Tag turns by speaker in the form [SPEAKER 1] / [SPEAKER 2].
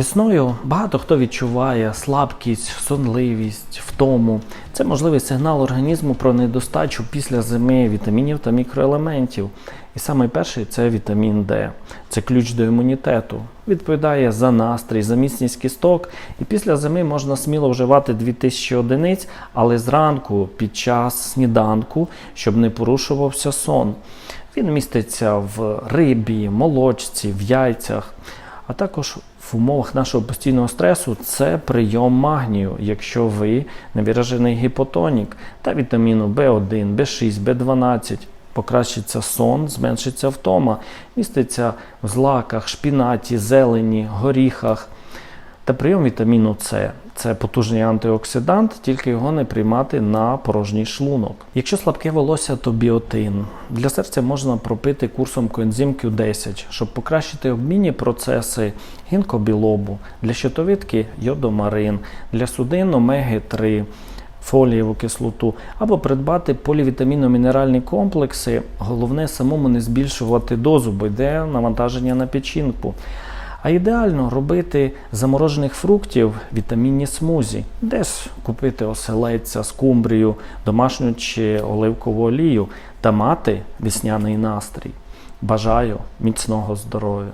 [SPEAKER 1] Весною багато хто відчуває слабкість, сонливість, втому. Це можливий сигнал організму про недостачу після зими вітамінів та мікроелементів. І саме перший це вітамін Д. Це ключ до імунітету. Відповідає за настрій, за міцність кісток. І після зими можна сміло вживати 2000 одиниць, але зранку під час сніданку, щоб не порушувався сон. Він міститься в рибі, молочці, в яйцях, а також в умовах нашого постійного стресу це прийом магнію, якщо ви невиражений гіпотонік та вітаміну В1, В6, В12. Покращиться сон, зменшиться втома, міститься в злаках, шпінаті, зелені, горіхах. Та прийом вітаміну С це потужний антиоксидант, тільки його не приймати на порожній шлунок. Якщо слабке волосся, то біотин. Для серця можна пропити курсом коензим Q10, щоб покращити обмінні процеси гінкобілобу, для щитовидки йодомарин, для судин омеги 3 фолієву кислоту, або придбати полівітамінно-мінеральні комплекси. Головне самому не збільшувати дозу, бо йде навантаження на печінку. А ідеально робити заморожених фруктів вітамінні смузі, десь купити оселедця, скумбрію, домашню чи оливкову олію та мати весняний настрій. Бажаю міцного здоров'я!